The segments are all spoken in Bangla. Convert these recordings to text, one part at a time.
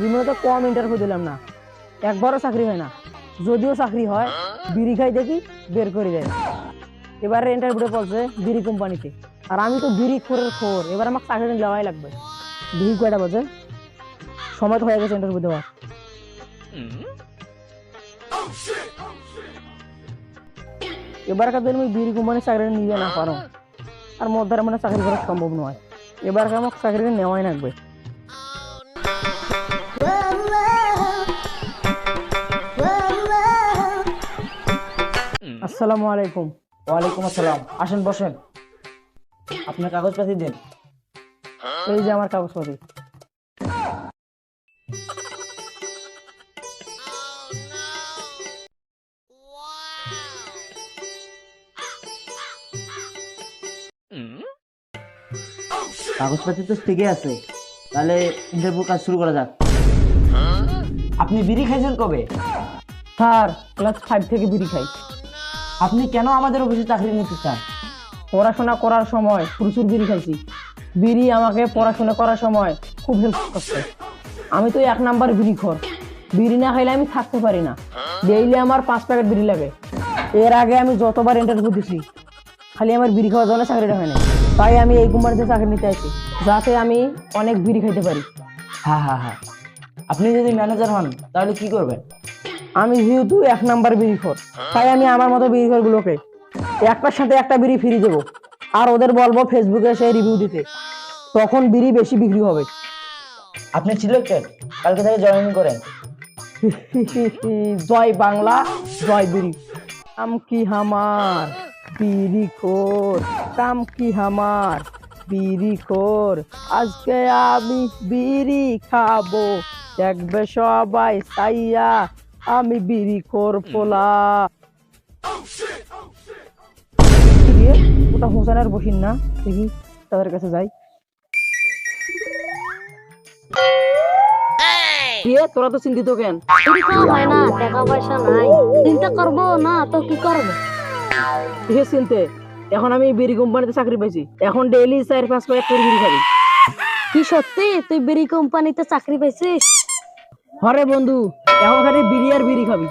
জীবনে তো কম ইন্টারভিউ দিলাম না। একবারও চাকরি হয় না। যদিও চাকরি হয়, বিড়ি খাই দেখি বের করে দেয়। এবারে ইন্টারভিউটা বলছে বিড়ি কোম্পানিতে। আর আমি তো বিড়ি খোরের খোর, এবার আমাকে চাকরি দেওয়াই লাগবে। বিড়ি কয়টা বাজে? সময় তো হয়ে গেছে ইন্টারভিউ দেওয়ার। এবার কাদের আমি বিড়ি কোম্পানির চাকরি নিবে না পারো। আর মধ্যে মানে চাকরি করা সম্ভব নয়। এবার আমাকে চাকরি নেওয়াই লাগবে। আসসালামু আলাইকুম। ওয়ালাইকুম আসসালাম। আসেন, বসেন। আপনার কাগজপাতি দিন। এই যে আমার কাগজপত্র কাগজপাতি তো ঠিকই আছে। তাহলে ইন্টারভিউ কাজ শুরু করা যাক। আপনি বিড়ি খাইছেন কবে? স্যার ক্লাস ফাইভ থেকে বিড়ি খাই। আপনি কেন আমাদের অফিসে চাকরি নিতে চান? পড়াশোনা করার সময় প্রচুর বিড়ি খাইছি বিড়ি আমাকে পড়াশোনা করার সময় খুব হেল্প করছে। আমি তো এক নাম্বার বিড়ি খোর। বিড়ি না খাইলে আমি থাকতে পারি না। ডেইলি আমার পাঁচ প্যাকেট বিড়ি লাগে। এর আগে আমি যতবার ইন্টারভিউ দিছি, খালি আমার বিড়ি খাওয়ার জন্য চাকরিটা হয় না তাই আমি এই কোম্পানিতে চাকরি নিতে আছি যাতে আমি অনেক বিড়ি খাইতে পারি। হ্যাঁ হ্যাঁ হ্যাঁ। আপনি যদি ম্যানেজার হন, তাহলে কি করবেন? আমি যেহেতু এক নাম্বার বিড়ি খোর তাই আমি আমার মতো বিড়ি গুলোকে একটার সাথে একটা বিড়ি ফিরিয়ে দেবো। আর ওদের বলব ফেসবুকে সেই রিভিউ দিতে তখন বিড়ি বেশি বিক্রি হবে। আপনি সিলেক্টেড কালকে থেকে জয়েন করেন। জয় বাংলা জয় বিড়ি। কাম কি হামার? বিড়ি খোর। কাম কি হামার? বিড়ি খোর। আজকে আমি বিড়ি খাব। দেখবে সবাই সাইয়া আমি বিড়ি খোর পোলা কি রে? ওটা হোসেনের বসিন না দেখি তাদের কাছে যাই। দিয়ে তোরা তো চিন্তিত কেন? হয় না টাকা পয়সা নাই। চিন্তা করব না তো কি করব? কিসের চিনতে? এখন আমি বিড়ি কোম্পানিতে চাকরি পাইছি। এখন ডেইলি চার পাঁচ প্যাকেট করে বিড়ি খাবি। কি সত্যি? তুই বিড়ি কোম্পানিতে চাকরি পেয়েছিস হরে বন্ধু এখন খালি বিড়ি আর বিড়ি খাবি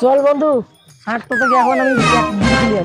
চল বন্ধু হাঁটতে থেকে এখন আমি বিড়ি।